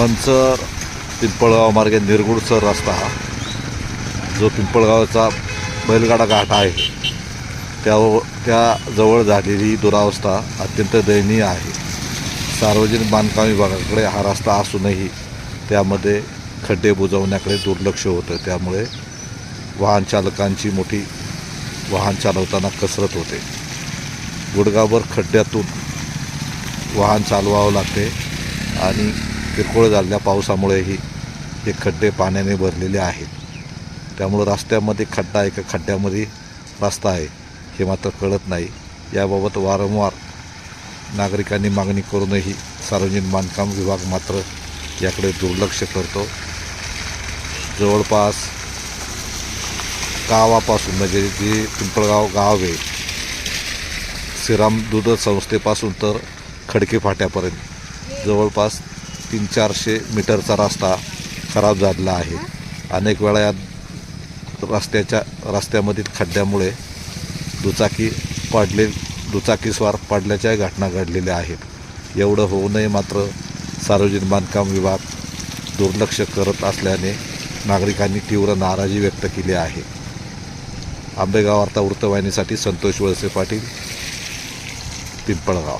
मंचर पिंपळगाव मार्गे निरगुडसर रस्ता हा. जो पिंपळगावचा बैलगाडा घाट आहे. त्या त्याजवळ झालेली दुरावस्था अत्यंत दयनीय आहे. सार्वजनिक बांधकाम विभागाकडे हा रस्ता असूनही त्यामध्ये खड्डे बुजवण्याकडे दुर्लक्ष होतं. त्यामुळे वाहन चालकांची मोठी वाहन चालवताना कसरत होते. गुडगाभर खड्ड्यातून वाहन चालवावं लागते आणि किरकोळ झालेल्या पावसामुळेही हे खड्डे पाण्याने भरलेले आहेत. त्यामुळं रस्त्यामध्ये खड्डा आहे का खड्ड्यामध्ये रस्ता आहे हे मात्र कळत नाही. याबाबत वारंवार नागरिकांनी मागणी करूनही सार्वजनिक बांधकाम विभाग मात्र याकडे दुर्लक्ष करतो. जवळपास गावापासून म्हणजे जे पिंपळगाव गाव आहे श्रीराम दूध संस्थेपासून तर खडके फाट्यापर्यंत. जवळपास तीन चारशे मीटरचा रस्ता खराब झालेला आहे. अनेक वेळा या रस्त्याच्या रस्त्यामधील खड्ड्यामुळे दुचाकी पडले दुचाकीस्वार पडल्याच्या घटना घडलेल्या आहेत. एवढं होऊ नये मात्र सार्वजनिक बांधकाम विभाग दुर्लक्ष करत असल्याने नागरिकांनी तीव्र नाराजी व्यक्त केली आहे. आंबेगाव वार्ता वृत्तवाहिनीसाठी संतोष वळसे पाटील पिंपळगाव.